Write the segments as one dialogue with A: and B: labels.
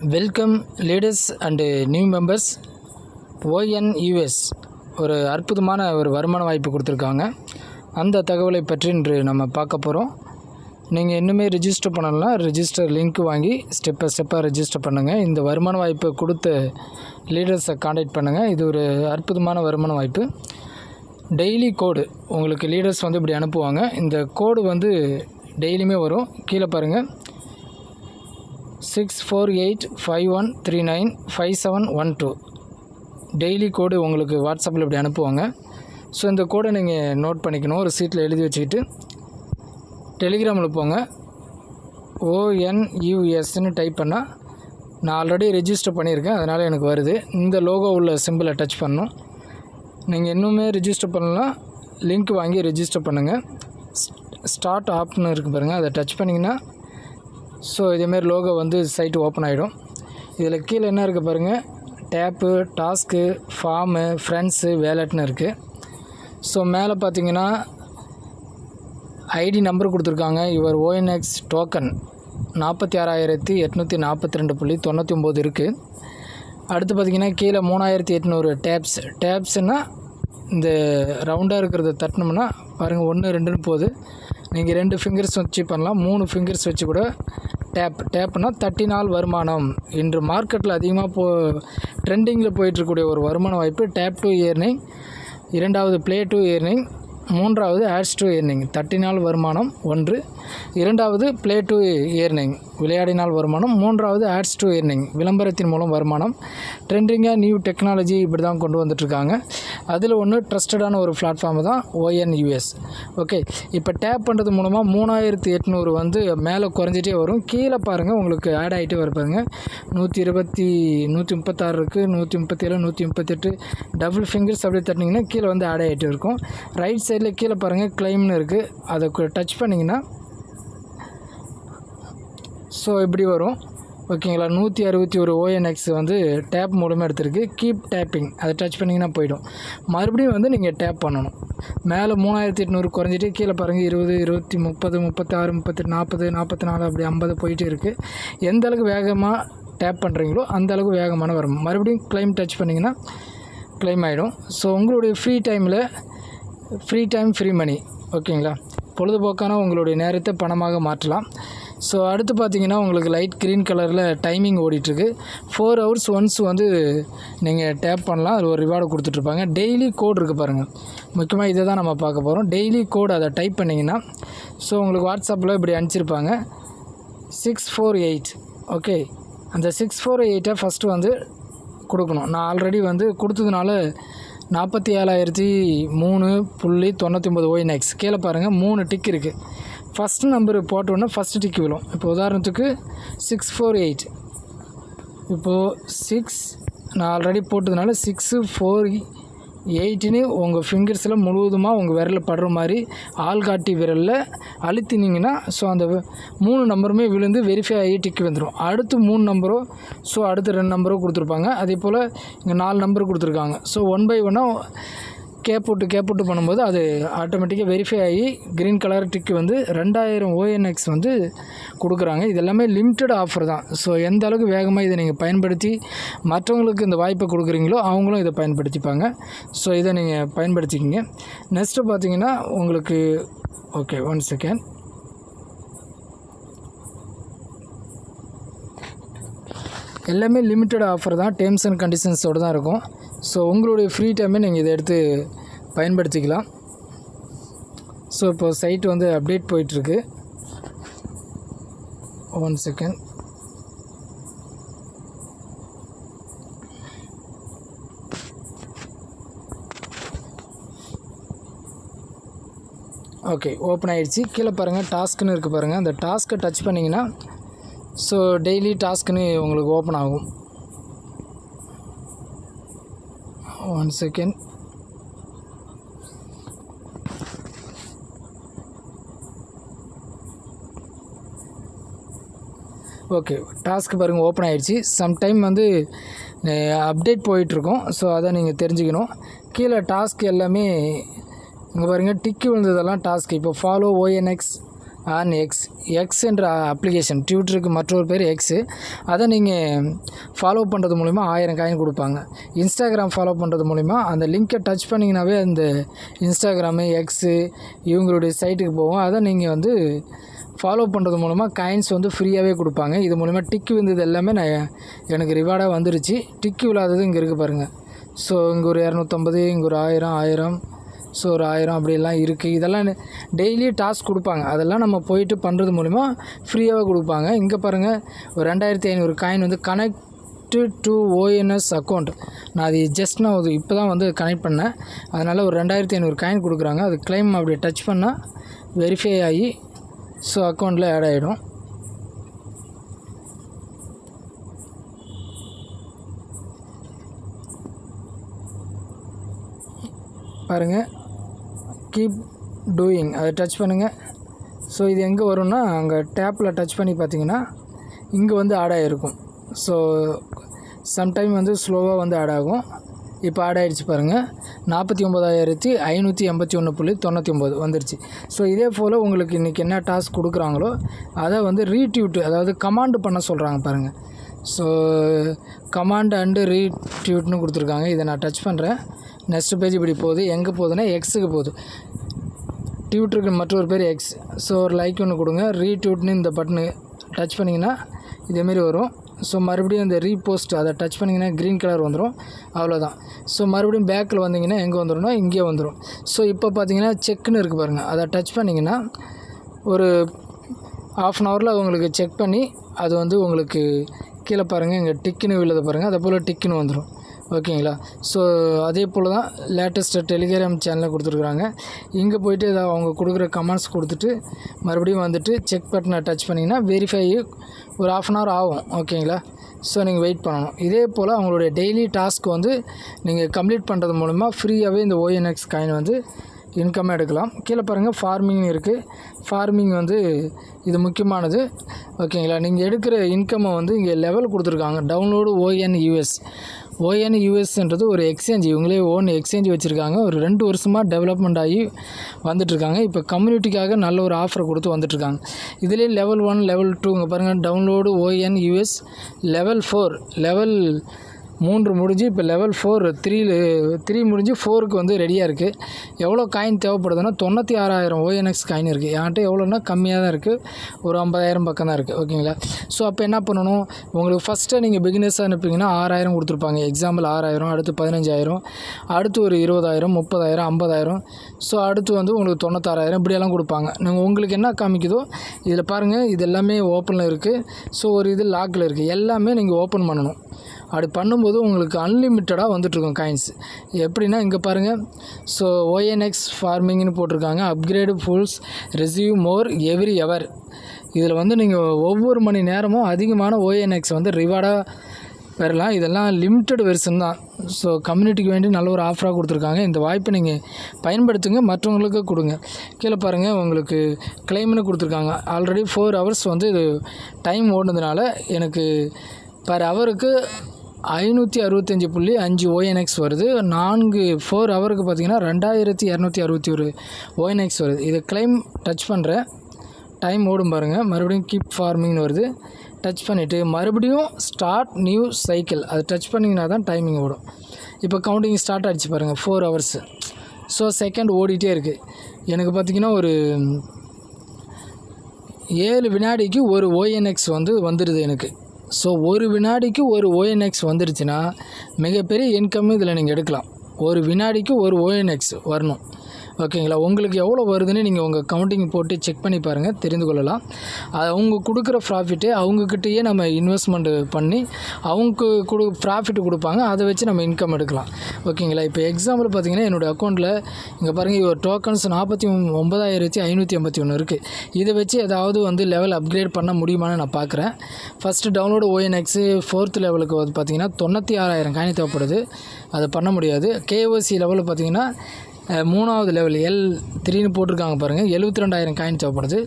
A: Welcome ladies and new members ONUS ஒரு அற்புதமான ஒரு வருமான வாய்ப்பு கொடுத்துருக்காங்க. அந்த தகவலை பற்றி இன்று நம்ம பார்க்க போகிறோம் நீங்கள் இன்னுமே ரிஜிஸ்டர் பண்ணலாம் ரிஜிஸ்டர் லிங்க் வாங்கி ஸ்டெப் பை ஸ்டெப்பாக ரிஜிஸ்டர் பண்ணுங்கள் இந்த வருமான வாய்ப்பு கொடுத்த லீடர்ஸை காண்டாக்ட் பண்ணுங்கள் இது ஒரு அற்புதமான வருமான வாய்ப்பு. டெய்லி கோடு உங்களுக்கு லீடர்ஸ் வந்து இப்படி அனுப்புவாங்க. இந்த கோடு வந்து டெய்லியுமே வரும். கீழே பாருங்கள் six four eight five one three nine five seven one two daily code உங்களுக்கு வாட்ஸ்அப்பில் இப்படி அனுப்புவாங்க. ஸோ இந்த கோடை நீங்கள் நோட் பண்ணிக்கணும். ஒரு சீட்டில் எழுதி வச்சுக்கிட்டு டெலிகிராமில் போங்க. ஓஎன்யூஎஸ்ன்னு டைப் பண்ணால் நான் ஆல்ரெடி ரெஜிஸ்டர் பண்ணியிருக்கேன். அதனால் எனக்கு வருது. இந்த லோகோ உள்ள சிம்பிளை டச் பண்ணணும். நீங்கள் இன்னுமே ரிஜிஸ்டர் பண்ணலாம். லிங்க் வாங்கி ரெஜிஸ்டர் பண்ணுங்கள் ஸ்டார்ட் ஆப்னு இருக்குது பாருங்கள் அதை டச் பண்ணிங்கன்னா ஸோ இதேமாரி லோகோ வந்து சைட்டு ஓப்பன் ஆகிடும் இதில் கீழே என்ன இருக்குது பாருங்கள் டேப்பு டாஸ்க்கு ஃபார்மு ஃப்ரெண்ட்ஸு வேலட்னு இருக்குது ஸோ மேலே பார்த்தீங்கன்னா ஐடி நம்பர் கொடுத்துருக்காங்க. யுவர் ஓஎன்எக்ஸ் டோக்கன் நாற்பத்தி ஆறாயிரத்தி எட்நூற்றி நாற்பத்தி ரெண்டு புள்ளி தொண்ணூற்றி ஒம்பது இருக்குது அடுத்து பார்த்தீங்கன்னா கீழே மூணாயிரத்தி எட்நூறு டேப்ஸ் டேப்ஸ்னால் இந்த ரவுண்டாக இருக்கிறத தட்டினோம்னா பாருங்கள் ஒன்று ரெண்டுன்னு போகுது. நீங்கள் ரெண்டு ஃபிங்கர்ஸ் வச்சு பண்ணலாம். மூணு ஃபிங்கர்ஸ் வச்சு கூட டேப் டேப்னா நாள் வருமானம். இன்று மார்க்கெட்டில் அதிகமாக போ ட்ரெண்டிங்கில் போயிட்டுருக்கக்கூடிய ஒரு வருமான வாய்ப்பு டேப் டு இயர்னிங் இரண்டாவது ப்ளே டு இயர்னிங் மூன்றாவது ஆட்ஸ் டு இயர்னிங் தட்டினால் வருமானம் ஒன்று. இரண்டாவது ப்ளே டு இயர்னிங் விளையாடினால் வருமானம். மூன்றாவது ஆட்ஸ் டு எர்னிங் விளம்பரத்தின் மூலம் வருமானம். ட்ரெண்டிங்காக நியூ டெக்னாலஜி இப்படி தான் கொண்டு வந்துட்டுருக்காங்க. அதில் ஒன்று ட்ரஸ்டடான ஒரு பிளாட்ஃபார்ம் தான் ஓஎன்யூஎஸ் ஓகே இப்போ டேப் பண்ணுறது மூலமாக மூணாயிரத்தி எட்நூறு வந்து மேலே குறைஞ்சிட்டே வரும். கீழே பாருங்கள் உங்களுக்கு ஆட் ஆகிட்டே வருப்பாங்க நூற்றி இருபத்தி நூற்றி முப்பத்தாறு இருக்குது நூற்றி முப்பத்தேழு நூற்றி முப்பத்தெட்டு. டபுள் ஃபிங்கர்ஸ் அப்படி தட்டினீங்கன்னா கீழே வந்து ஆட் ஆகிட்டே இருக்கும். ரைட் சைடில் கீழே பாருங்கள் கிளைம்னு இருக்குது அதை டச் பண்ணிங்கன்னா ஸோ இப்படி வரும். ஓகேங்களா? நூற்றி அறுபத்தி ஒரு ஓஎன்எக்ஸ் வந்து டேப் மூலமாக எடுத்திருக்கு. கீப் டேப்பிங் அதை டச் பண்ணிங்கன்னா போயிடும். மறுபடியும் வந்து நீங்கள் டேப் பண்ணணும். மேலே மூணாயிரத்தி எட்நூறு குறைஞ்சிட்டு கீழே பாருங்கள் இருபது இருபத்தி முப்பது முப்பத்தாறு முப்பத்தெட்டு நாற்பது நாற்பத்தி நாலு அப்படி ஐம்பது போயிட்டு இருக்குது எந்த அளவுக்கு வேகமாக டேப் பண்ணுறீங்களோ அந்த அளவுக்கு வேகமான வரும். மறுபடியும் கிளைம் டச் பண்ணிங்கன்னா கிளைம் ஆகிடும் ஸோ உங்களுடைய ஃப்ரீ டைமில் ஃப்ரீ டைம் ஃப்ரீ மணி ஓகேங்களா? பொழுதுபோக்கான உங்களுடைய நேரத்தை பணமாக மாற்றலாம். ஸோ அடுத்து பார்த்தீங்கன்னா உங்களுக்கு லைட் க்ரீன் கலரில் டைமிங் ஓடிட்டுருக்கு. ஃபோர் ஹவர்ஸ் ஒன்ஸ் வந்து நீங்கள் டேப் பண்ணலாம். அது ஒரு ரிவார்டு கொடுத்துட்ருப்பாங்க டெய்லி கோட் இருக்குது பாருங்கள் முக்கியமாக இதை தான் நம்ம பார்க்க போகிறோம் டெய்லி கோட் அதை டைப் பண்ணிங்கன்னா ஸோ உங்களுக்கு வாட்ஸ்அப்பில் இப்படி அனுப்பிச்சிருப்பாங்க. சிக்ஸ் ஃபோர் எயிட் ஓகே அந்த சிக்ஸ் ஃபோர் எயிட்டை ஃபஸ்ட்டு வந்து கொடுக்கணும். நான் ஆல்ரெடி வந்து கொடுத்ததுனால நாற்பத்தி ஏழாயிரத்தி மூணு புள்ளி தொண்ணூற்றி ஒம்பது ஒய்நெக்ஸ் கீழே பாருங்கள் மூணு டிக் இருக்குது ஃபஸ்ட் நம்பர் போட்டோன்னே ஃபஸ்ட்டு டிக்கு விழும். இப்போ உதாரணத்துக்கு சிக்ஸ் ஃபோர் எயிட் இப்போது சிக்ஸ் நான் ஆல்ரெடி போட்டதுனால சிக்ஸு ஃபோர் எயிட்டுன்னு உங்கள் ஃபிங்கர்ஸில் முழுவதுமாக உங்கள் விரலில் படுற மாதிரி ஆள்காட்டி விரலில் அழுத்தினீங்கன்னா ஸோ அந்த மூணு நம்பருமே விழுந்து வெரிஃபை ஆகி டிக்கு வந்துடும் அடுத்து மூணு நம்பரோ ஸோ அடுத்து ரெண்டு நம்பரோ கொடுத்துருப்பாங்க. அதே போல் இங்கே நாலு நம்பர் கொடுத்துருக்காங்க. ஸோ ஒன் பை ஒன்னாக கேப் விட்டு கேப் விட்டு பண்ணும்போது அது ஆட்டோமேட்டிக்காக வெரிஃபை ஆகி க்ரீன் கலர் டிக்கு வந்து ரெண்டாயிரம் ஓஎன்எக்ஸ் வந்து கொடுக்குறாங்க. இது எல்லாமே லிமிட்டட் ஆஃபர் தான். ஸோ எந்த அளவுக்கு வேகமாக இதை நீங்கள் பயன்படுத்தி மற்றவங்களுக்கு இந்த வாய்ப்பை கொடுக்குறீங்களோ அவங்களும் இதை பயன்படுத்திப்பாங்க. ஸோ இதை நீங்கள் பயன்படுத்திக்கிங்க. நெக்ஸ்ட்டு பார்த்தீங்கன்னா உங்களுக்கு ஓகே ஒன் செகண்ட் எல்லாமே லிமிட்டட் ஆஃபர் தான் டேர்ம்ஸ் அண்ட் கண்டிஷன்ஸோடு தான் இருக்கும். ஸோ உங்களுடைய ஃப்ரீ டைமே நீங்கள் இதை எடுத்து பயன்படுத்திக்கலாம். ஸோ இப்போ சைட் வந்து அப்டேட் போயிட்டுருக்கு. ஒன் செகண்ட் ஓகே ஓப்பன் ஆயிடுச்சு. கீழே பாருங்கள் டாஸ்க்குன்னு இருக்குது பாருங்கள் அந்த டாஸ்க்கை டச் பண்ணிங்கன்னா ஸோ டெய்லி டாஸ்க்குன்னு உங்களுக்கு ஓப்பன் ஆகும். ஒன் செகண்ட் ஓகே டாஸ்க் பாருங்கள் ஓப்பன் ஆகிடுச்சி சம்டைம் வந்து அப்டேட் போயிட்டுருக்கோம். ஸோ அதை நீங்கள் தெரிஞ்சுக்கணும். கீழே டாஸ்க் எல்லாமே இங்கே பாருங்கள் டிக்கு விழுந்ததெல்லாம் டாஸ்க் இப்போ follow ONX on X X என்ற அப்ளிகேஷன் ட்விட்டருக்கு மற்றொரு பேர் எக்ஸு அதை நீங்கள் ஃபாலோ பண்ணுறது மூலிமா ஆயிரம் காயின் கொடுப்பாங்க. இன்ஸ்டாகிராம் ஃபாலோ பண்ணுறது மூலிமா அந்த லிங்க்கை டச் பண்ணிங்கனாவே அந்த இன்ஸ்டாகிராமு எக்ஸு இவங்களுடைய சைட்டுக்கு போவோம் அதை நீங்கள் வந்து ஃபாலோ பண்ணுறது மூலமாக காயின்ஸ் வந்து ஃப்ரீயாகவே கொடுப்பாங்க. இது மூலிமா டிக்கு வந்தது எல்லாமே நான் எனக்கு ரிவார்டாக வந்துருச்சு. டிக்கு விழாதது இங்கே இருக்குது பாருங்கள் ஸோ இங்கே ஒரு இரநூத்தம்பது இங்கே ஒரு ஆயிரம் ஆயிரம் ஸோ ஒரு ஆயிரம் அப்படிலாம் இருக்குது இதெல்லாம் டெய்லி டாஸ்க் கொடுப்பாங்க. அதெல்லாம் நம்ம போயிட்டு பண்ணுறது மூலிமா ஃப்ரீயாகவே கொடுப்பாங்க. இங்கே பாருங்கள் ஒரு ரெண்டாயிரத்தி ஐநூறு காயின் வந்து கனெக்ட் டு ஓஎன்எஸ் அக்கௌண்ட் நான் அது ஜஸ்ட் நான் அது இப்போ தான் வந்து கனெக்ட் பண்ணேன். அதனால் ஒரு ரெண்டாயிரத்தி ஐநூறு காயின் கொடுக்குறாங்க. அது கிளைம் அப்படி டச் பண்ணால் வெரிஃபை ஆகி ஸோ அக்கௌண்ட்டில் ஆட் ஆகிடும் பாருங்கள் கீப் டூயிங் அதை டச் பண்ணுங்கள் ஸோ இது எங்கே வரும்னா அங்கே டேப்பில் டச் பண்ணி பார்த்தீங்கன்னா இங்கே வந்து ஆட் ஆகிருக்கும் ஸோ சம்டைம் வந்து ஸ்லோவாக வந்து ஆட் ஆகும். இப்போ ஆட் ஆகிடுச்சு பாருங்கள் நாற்பத்தி ஒம்பதாயிரத்தி ஐநூற்றி எண்பத்தி ஒன்று புள்ளி தொண்ணூற்றி ஒம்பது வந்துருச்சு. ஸோ இதே போல் உங்களுக்கு இன்றைக்கி என்ன டாஸ்க் கொடுக்குறாங்களோ அதை வந்து ரீட்யூட் அதாவது கமாண்டு பண்ண சொல்கிறாங்க பாருங்கள் ஸோ கமாண்ட் அண்டு ரீட்யூட்னு கொடுத்துருக்காங்க. இதை நான் டச் பண்ணுறேன் நெக்ஸ்ட் பேஜ் இப்படி போகுது. எங்கே போகுதுன்னா எக்ஸுக்கு போகுது. டியூட்டருக்கு மற்றொரு பேர் எக்ஸ் ஸோ ஒரு லைக் ஒன்று கொடுங்க. ரீட்யூட்னு இந்த பட்டனு டச் பண்ணிங்கன்னா இதேமாரி வரும். ஸோ மறுபடியும் இந்த ரீபோஸ்ட் அதை டச் பண்ணிங்கன்னா க்ரீன் கலர் வந்துடும் அவ்வளோதான் ஸோ மறுபடியும் பேக்கில் வந்தீங்கன்னா எங்கே வந்துடும்னா இங்கே வந்துடும் ஸோ இப்போ பார்த்தீங்கன்னா செக்குன்னு இருக்குது பாருங்கள் அதை டச் பண்ணிங்கன்னா ஒரு ஆஃப் அன் ஹவரில் உங்களுக்கு செக் பண்ணி அது வந்து உங்களுக்கு கீழே பாருங்கள் இங்கே டிக்குன்னு விழுத பாருங்கள் அதை போல் டிக்குன்னு வந்துடும் ஓகேங்களா? ஸோ அதே போல் தான் லேட்டஸ்ட்டு டெலிகிராம் சேனலில் கொடுத்துருக்குறாங்க. இங்கே போயிட்டு இதை அவங்க கொடுக்குற கமெண்ட்ஸ் கொடுத்துட்டு மறுபடியும் வந்துட்டு செக் பட்டனை டச் பண்ணிங்கன்னா வெரிஃபை ஒரு ஆஃப் அன் ஹவர் ஆகும். ஓகேங்களா? ஸோ நீங்கள் வெயிட் பண்ணணும். இதே போல் அவங்களுடைய டெய்லி டாஸ்க் வந்து நீங்கள் கம்ப்ளீட் பண்ணுறது மூலமாக ஃப்ரீயாகவே இந்த ஓஎன்எக்ஸ் காயின் வந்து இன்கம் எடுக்கலாம். கீழே பாருங்கள் ஃபார்மிங் இருக்குது ஃபார்மிங் வந்து இது முக்கியமானது. ஓகேங்களா? நீங்கள் எடுக்கிற இன்கம்மை வந்து இங்கே லெவல் கொடுத்துருக்காங்க. டவுன்லோடு ஓஎன் யூஎஸ் ஓஎன் யூஎஸ்ன்றது ஒரு எக்ஸ்சேஞ்ச் இவங்களே ஓன் எக்ஸ்சேஞ்ச் வச்சுருக்காங்க. ஒரு ரெண்டு வருஷமாக டெவலப்மெண்ட் ஆகி வந்துட்டுருக்காங்க. இப்போ கம்யூனிட்டிக்காக நல்ல ஒரு ஆஃபரை கொடுத்து வந்துட்டுருக்காங்க. இதுலேயே லெவல் ஒன் லெவல் டூ இங்கே பாருங்கள் download ONUS level four level மூன்று முடிஞ்சு இப்போ லெவல் ஃபோர் த்ரீ த்ரீ முடிஞ்சு ஃபோருக்கு வந்து ரெடியாக இருக்குது எவ்வளோ காயின் தேவைப்படுதுன்னா தொண்ணூற்றி ஆறாயிரம் ஓஎன்எக்ஸ் காயின் இருக்குது என்கிட்ட எவ்வளோன்னா கம்மியாக தான் இருக்குது ஒரு ஐம்பதாயிரம் பக்கம் தான் இருக்குது ஓகேங்களா ஸோ அப்போ என்ன பண்ணணும்? உங்களுக்கு ஃபஸ்ட்டு நீங்கள் பிகினர்ஸாக அனுப்பிங்கன்னா ஆறாயிரம் கொடுத்துருப்பாங்க. எக்ஸாம்பிள் ஆறாயிரம் அடுத்து பதினஞ்சாயிரம் அடுத்து ஒரு இருபதாயிரம் முப்பதாயிரம் ஐம்பதாயிரம். ஸோ அடுத்து வந்து உங்களுக்கு தொண்ணூத்தாறாயிரம் இப்படியெல்லாம் கொடுப்பாங்க. நீங்கள் உங்களுக்கு என்ன காமிக்குதோ இதில் பாருங்கள் இது எல்லாமே ஓப்பனில் இருக்குது ஸோ ஒரு இது லாக்கில் இருக்குது எல்லாமே நீங்கள் ஓப்பன் பண்ணணும். அப்படி பண்ணும்போது உங்களுக்கு அன்லிமிட்டடாக வந்துட்டுருக்கும் காயின்ஸ் எப்படின்னா இங்கே பாருங்கள் ஸோ ஓஎன்எக்ஸ் ஃபார்மிங்னு போட்டிருக்காங்க. Upgrade fuels receive more every ever இதில் வந்து நீங்கள் ஒவ்வொரு மணி நேரமும் அதிகமான ஓஎன்எக்ஸ் வந்து ரிவார்டாக பெறலாம். இதெல்லாம் லிமிட்டட் வெர்ஷன் தான். ஸோ கம்யூனிட்டிக்கு வேண்டி நல்ல ஒரு ஆஃபராக கொடுத்துருக்காங்க. இந்த வாய்ப்பை நீங்கள் பயன்படுத்துங்க. மற்றவங்களுக்கு கொடுங்க. கீழே பாருங்கள் உங்களுக்கு கிளைம்னு கொடுத்துருக்காங்க. ஆல்ரெடி ஃபோர் ஹவர்ஸ் வந்து இது டைம் ஓடுனதுனால எனக்கு பர் ஹவருக்கு ஐநூற்றி அறுபத்தஞ்சி புள்ளி அஞ்சு ஓஎன்எக்ஸ் வருது. நான்கு ஃபோர் ஹவருக்கு பார்த்தீங்கன்னா ரெண்டாயிரத்தி இரநூத்தி அறுபத்தி ஒரு ஓஎன்எக்ஸ் வருது. இதை கிளைம் டச் பண்ணுறேன் டைம் ஓடும் பாருங்கள் மறுபடியும் கீப் ஃபார்மிங்னு வருது. டச் பண்ணிவிட்டு மறுபடியும் ஸ்டார்ட் நியூ சைக்கிள் அது டச் பண்ணிங்கன்னா தான் டைமிங் ஓடும். இப்போ கவுண்டிங் ஸ்டார்ட் ஆகிடுச்சு பாருங்கள் ஃபோர் ஹவர்ஸ் ஸோ செகண்ட் ஓடிட்டே இருக்குது எனக்கு பார்த்திங்கன்னா ஒரு ஏழு வினாடிக்கு ஒரு ஓஎன்எக்ஸ் வந்து வந்துடுது எனக்கு. ஸோ ஒரு வினாடிக்கு ஒரு ஓஎன்எக்ஸ் வந்துருச்சுன்னா மிகப்பெரிய இன்கம் இதில் நீங்கள் எடுக்கலாம். ஒரு வினாடிக்கு ஒரு ஓஎன்எக்ஸ் வரணும். ஓகேங்களா? உங்களுக்கு எவ்வளோ வருதுன்னு நீங்கள் உங்கள் கவுண்டிங் போட்டு செக் பண்ணி பாருங்கள் தெரிந்து கொள்ளலாம். அவங்க கொடுக்குற ப்ராஃபிட்டே அவங்கக்கிட்டேயே நம்ம இன்வெஸ்ட்மெண்ட் பண்ணி அவங்க கொடு ப்ராஃபிட் கொடுப்பாங்க அதை வச்சு நம்ம இன்கம் எடுக்கலாம். ஓகேங்களா? இப்போ எக்ஸாம்பிள் பார்த்தீங்கன்னா என்னோடய அக்கௌண்ட்டில் இங்கே பாருங்கள் ஒரு டோக்கன்ஸ் நாற்பத்தி ஒம்பதாயிரத்தி ஐநூற்றி ஐம்பத்தி ஒன்று இருக்குது இதை வச்சு ஏதாவது வந்து லெவல் அப்கிரேட் பண்ண முடியுமான்னு நான் பார்க்குறேன். ஃபஸ்ட்டு டவுன்லோடு ஓஎன்எக்ஸு ஃபோர்த் லெவலுக்கு வந்து பார்த்தீங்கன்னா தொண்ணூற்றி ஆறாயிரம் காயின் தேவைப்படுது. அதை பண்ண முடியாது. கேஓசி லெவலில் பார்த்தீங்கன்னா மூணாவது லெவல் எல் த்ரீன்னு போட்டிருக்காங்க பாருங்கள் எழுபத்தி ரெண்டாயிரம் காயின் தேவைப்படுது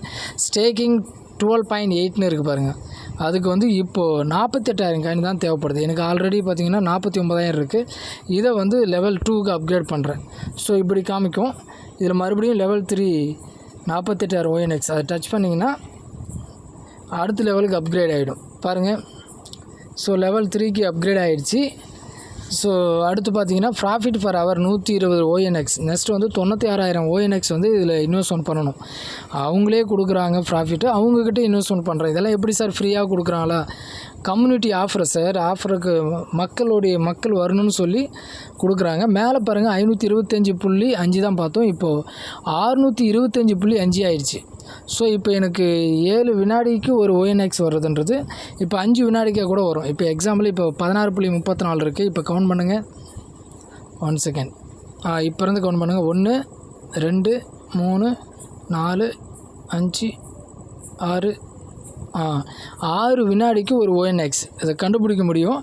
A: ஸ்டேக்கிங் டுவெல் பாயிண்ட் எயிட்னு இருக்குது பாருங்கள் அதுக்கு வந்து இப்போது நாற்பத்தெட்டாயிரம் காயின் தான் தேவைப்படுது. எனக்கு ஆல்ரெடி பார்த்தீங்கன்னா நாற்பத்தி ஒம்பதாயிரம் இருக்குது இதை வந்து லெவல் டூக்கு அப்கிரேட் பண்ணுறேன் ஸோ இப்படி காமிக்கும். இதில் மறுபடியும் லெவல் த்ரீ நாற்பத்தெட்டாயிரம் ஓஎன்எக்ஸ் அதை டச் பண்ணிங்கன்னா அடுத்த லெவலுக்கு அப்கிரேட் ஆகிடும் பாருங்கள் ஸோ லெவல் த்ரீக்கு அப்கிரேட் ஆகிடுச்சு ஸோ அடுத்து பார்த்தீங்கன்னா ப்ராஃபிட் ஃபார் அவர் நூற்றி இருபது ஓஎன்எக்ஸ் நெக்ஸ்ட் வந்து தொண்ணூற்றி ஆறாயிரம் ஓஎன்எக்ஸ் வந்து இதில் இன்வெஸ்ட்மெண்ட் பண்ணணும். அவங்களே கொடுக்குறாங்க ப்ராஃபிட்டு அவங்கக்கிட்ட இன்வெஸ்ட்மெண்ட் பண்ணுறேன் இதெல்லாம் எப்படி சார் ஃப்ரீயாக கொடுக்குறாங்களா? கம்யூனிட்டி ஆஃபர் சார் ஆஃபருக்கு மக்களுடைய மக்கள் வரணும்னு சொல்லி கொடுக்குறாங்க. மேலே பாருங்கள் ஐநூற்றி இருபத்தஞ்சி புள்ளி அஞ்சு தான் பார்த்தோம். இப்போது ஆறுநூற்றி இருபத்தஞ்சி புள்ளி அஞ்சு ஆயிடுச்சு. ஸோ இப்போ எனக்கு ஏழு வினாடிக்கு ஒரு ஓஎன்எக்ஸ் வர்றதுன்றது இப்போ அஞ்சு வினாடிக்கே கூட வரும். இப்போ எக்ஸாம்பிள் இப்போ பதினாறு புள்ளி முப்பத்தி நாலு இருக்குது இப்போ கவுண்ட் பண்ணுங்கள் ஒன் செகண்ட் ஆ இப்போ இருந்து கவுண்ட் பண்ணுங்கள் ஒன்று ரெண்டு மூணு நாலு அஞ்சு ஆறு ஆறு வினாடிக்கு ஒரு ஓஎன்எக்ஸ் அதை கண்டுபிடிக்க முடியும்.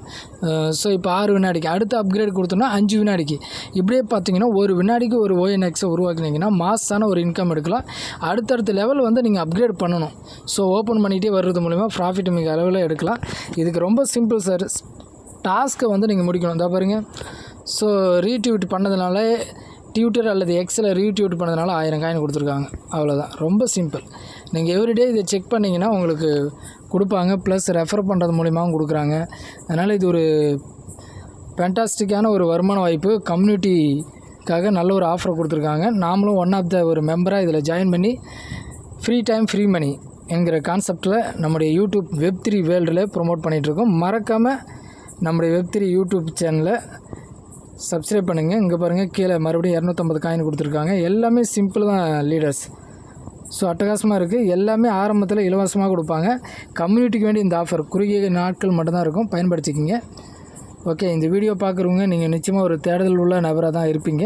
A: ஸோ இப்போ ஆறு வினாடிக்கு. அடுத்த அப்கிரேட் கொடுத்தோம்னா அஞ்சு வினாடிக்கு. இப்படியே பார்த்தீங்கன்னா ஒரு வினாடிக்கு ஒரு ஓஎன்எக்ஸை உருவாக்கினீங்கன்னா மாசான ஒரு இன்கம் எடுக்கலாம். அடுத்தடுத்த லெவல் வந்து நீங்கள் அப்கிரேட் பண்ணணும். ஸோ ஓப்பன் பண்ணிகிட்டே வர்றது மூலிமா ப்ராஃபிட் மிக அளவில் எடுக்கலாம். இதுக்கு ரொம்ப சிம்பிள் சார் டாஸ்க்கை வந்து நீங்கள் முடிக்கணும். இதோ பாருங்கள் ஸோ ரீட்வீட் பண்ணதுனால ட்விட்டர் அல்லது எக்ஸில் ரீட்வீட் பண்ணதுனால ஆயிரம் காயின் கொடுத்துருக்காங்க. அவ்வளோதான் ரொம்ப சிம்பிள் நீங்கள் எவ்ரிடே இதை செக் பண்ணிங்கன்னா உங்களுக்கு கொடுப்பாங்க. ப்ளஸ் ரெஃபர் பண்ணுறது மூலிமாவும் கொடுக்குறாங்க. அதனால் இது ஒரு ஃபேண்டாஸ்டிக்கான ஒரு வருமான வாய்ப்பு. கம்யூனிட்டிக்காக நல்ல ஒரு ஆஃபர் கொடுத்துருக்காங்க. நாமளும் ஒன் ஆஃப் த ஒரு மெம்பராக இதில் ஜாயின் பண்ணி ஃப்ரீ டைம் ஃப்ரீ மணி என்கிற கான்செப்டில் நம்முடைய யூடியூப் வெப் த்ரீ வேர்ல்டில் ப்ரொமோட் பண்ணிகிட்ருக்கோம் மறக்காமல் நம்முடைய வெப் த்ரீ யூடியூப் சேனலை சப்ஸ்கிரைப் பண்ணுங்கள் இங்கே பாருங்கள் கீழே மறுபடியும் இரநூத்தம்பது காயின் கொடுத்துருக்காங்க. எல்லாமே சிம்பிள் தான் லீடர்ஸ் ஸோ அட்டகாசமாக இருக்குது எல்லாமே ஆரம்பத்தில் இலவசமாக கொடுப்பாங்க. கம்யூனிட்டிக்கு வேண்டி இந்த ஆஃபர் குறுகிய நாட்கள் மட்டும்தான் இருக்கும். பயன்படுத்திக்கிங்க. ஓகே இந்த வீடியோ பார்க்குறவங்க நீங்கள் நிச்சயமாக ஒரு தேடுதல் உள்ள நபராக தான் இருப்பீங்க.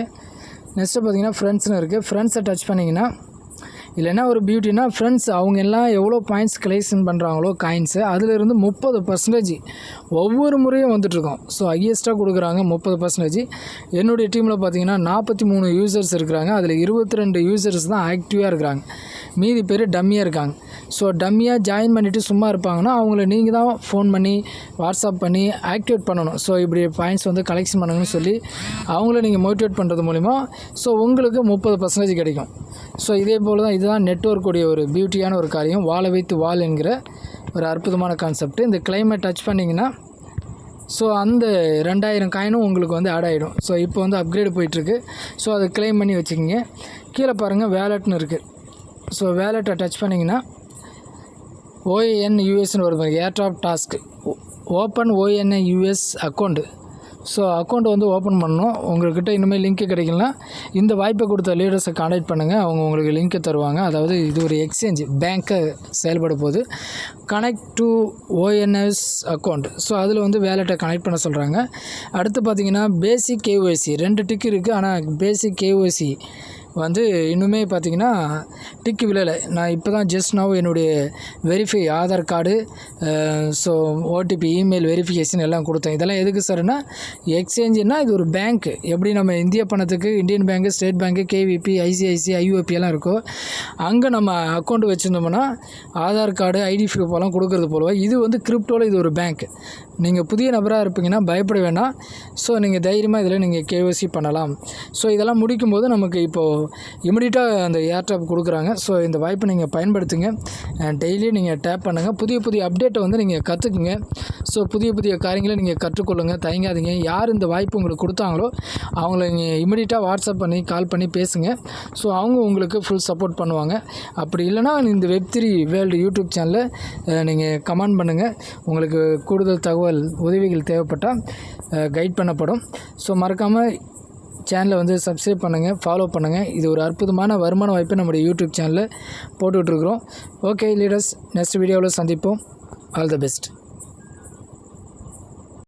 A: நெக்ஸ்ட்டு பார்த்தீங்கன்னா ஃப்ரெண்ட்ஸ்னு இருக்குது ஃப்ரெண்ட்ஸை டச் பண்ணிங்கன்னா இதில் என்ன ஒரு பியூட்டினா ஃப்ரெண்ட்ஸ் அவங்க எல்லாம் எவ்வளோ பாயிண்ட்ஸ் கலெக்ஷன் பண்ணுறாங்களோ காயின்ஸு அதிலிருந்து முப்பது பர்சன்டேஜ் ஒவ்வொரு முறையும் வந்துட்டுருக்கோம். ஸோ ஹையஸ்ட்டாக கொடுக்குறாங்க முப்பது பர்சன்டேஜ் என்னுடைய டீமில் பார்த்தீங்கன்னா நாற்பத்தி மூணு யூசர்ஸ் இருக்கிறாங்க. அதில் இருபத்தி ரெண்டு யூசர்ஸ் தான் ஆக்டிவாக இருக்கிறாங்க. மீதி பேர் டம்மியாக இருக்காங்க. ஸோ டம்மியாக ஜாயின் பண்ணிவிட்டு சும்மா இருப்பாங்கன்னா அவங்கள நீங்கள் தான் ஃபோன் பண்ணி வாட்ஸ்அப் பண்ணி ஆக்டிவேட் பண்ணணும். ஸோ இப்படி பாயிண்ட்ஸ் வந்து கலெக்ஷன் பண்ணுங்கன்னு சொல்லி அவங்கள நீங்கள் மோட்டிவேட் பண்ணுறது மூலிமா ஸோ உங்களுக்கு முப்பது பர்சன்டேஜ் கிடைக்கும். ஸோ இதே போல் தான் இது இதுதான் நெட்ஒர்க்குடைய ஒரு பியூட்டியான ஒரு காரியம். வாழை வைத்து வால் என்கிற ஒரு அற்புதமான கான்செப்ட் இந்த கிளைமேட் டச் பண்ணிங்கன்னா ஸோ அந்த ரெண்டாயிரம் காயினும் உங்களுக்கு வந்து ஆட் ஆகிடும் ஸோ இப்போ வந்து அப்கிரேட் போயிட்டுருக்கு. ஸோ அதை கிளைம் பண்ணி வச்சுக்கிங்க. கீழே பாருங்கள் வேலட்னு இருக்குது ஸோ வேலெட்டை டச் பண்ணிங்கன்னா ஓஎன்யூஎஸ்னு வருது airdrop task open ONUS account so account வந்து ஓப்பன் பண்ணணும். உங்கள்கிட்ட இனிமேல் லிங்க் கிடைக்கலனா இந்த வாய்ப்பை கொடுத்த லீடர்ஸை காண்டாக்ட் பண்ணுங்கள் அவங்க உங்களுக்கு லிங்க்கை தருவாங்க. அதாவது இது ஒரு எக்ஸ்சேஞ்ச் பேங்க்கை செயல்பட போகுது connect to ONS account so அதில் வந்து வேலெட்டை கனெக்ட் பண்ண சொல்கிறாங்க அடுத்து பார்த்தீங்கன்னா பேசிக் கேஒய்சி ரெண்டு டிக் இருக்குது ஆனால் பேசிக் கேஒய்சி வந்து இன்னுமே பார்த்தீங்கன்னா டிக்கு விழலை. நான் இப்போ தான் ஜஸ்ட் now என்னுடைய verify Aadhaar card so OTP email verification எல்லாம் கொடுத்தேன். இதெல்லாம் எதுக்கு சார்னா எக்ஸ்சேஞ்சுன்னா இது ஒரு பேங்க் எப்படி நம்ம இந்திய பணத்துக்கு Indian bank state bank KVB ICICI IOB எல்லாம் இருக்கோ அங்கே நம்ம அக்கௌண்ட் வச்சுருந்தோம்னா ஆதார் கார்டு ஐடி ப்ரூஃப் எல்லாம் கொடுக்கறது போலவா இது வந்து கிரிப்டோவில் இது ஒரு பேங்க் நீங்கள் புதிய நபராக இருப்பீங்கன்னா பயப்பட வேண்டாம் ஸோ நீங்கள் தைரியமாக இதில் நீங்கள் கேஓசி பண்ணலாம். ஸோ இதெல்லாம் முடிக்கும்போது நமக்கு இப்போது இமிடியட்டாக அந்த ஏர்டாப் கொடுக்குறாங்க. ஸோ இந்த வாய்ப்பை நீங்கள் பயன்படுத்துங்க. டெய்லியும் நீங்கள் டேப் பண்ணுங்கள் புதிய புதிய அப்டேட்டை வந்து நீங்கள் கற்றுக்குங்க ஸோ புதிய புதிய காரியங்களை நீங்கள் கற்றுக்கொள்ளுங்கள் தயங்காதீங்க. யார் இந்த வாய்ப்பு உங்களுக்கு கொடுத்தாங்களோ அவங்கள நீங்கள் இமிடியட்டாக வாட்ஸ்அப் பண்ணி கால் பண்ணி பேசுங்க. ஸோ அவங்க உங்களுக்கு ஃபுல் சப்போர்ட் பண்ணுவாங்க. அப்படி இல்லைனா இந்த வெப் த்ரீ வேர்ல்டு யூடியூப் சேனலில் நீங்கள் கமெண்ட் பண்ணுங்கள் உங்களுக்கு கூடுதல் தகவல் உதவிகள் தேவைப்பட்டால் கைட் பண்ணப்படும். ஸோ மறக்காமல் சேனலை வந்து சப்ஸ்கிரைப் பண்ணுங்கள் ஃபாலோ பண்ணுங்கள் இது ஒரு அற்புதமான வருமான வாய்ப்பை நம்முடைய யூடியூப் சேனலில் போட்டுட்ருக்குறோம் ஓகே லீடர்ஸ் நெக்ஸ்ட் வீடியோவில் சந்திப்போம். All the best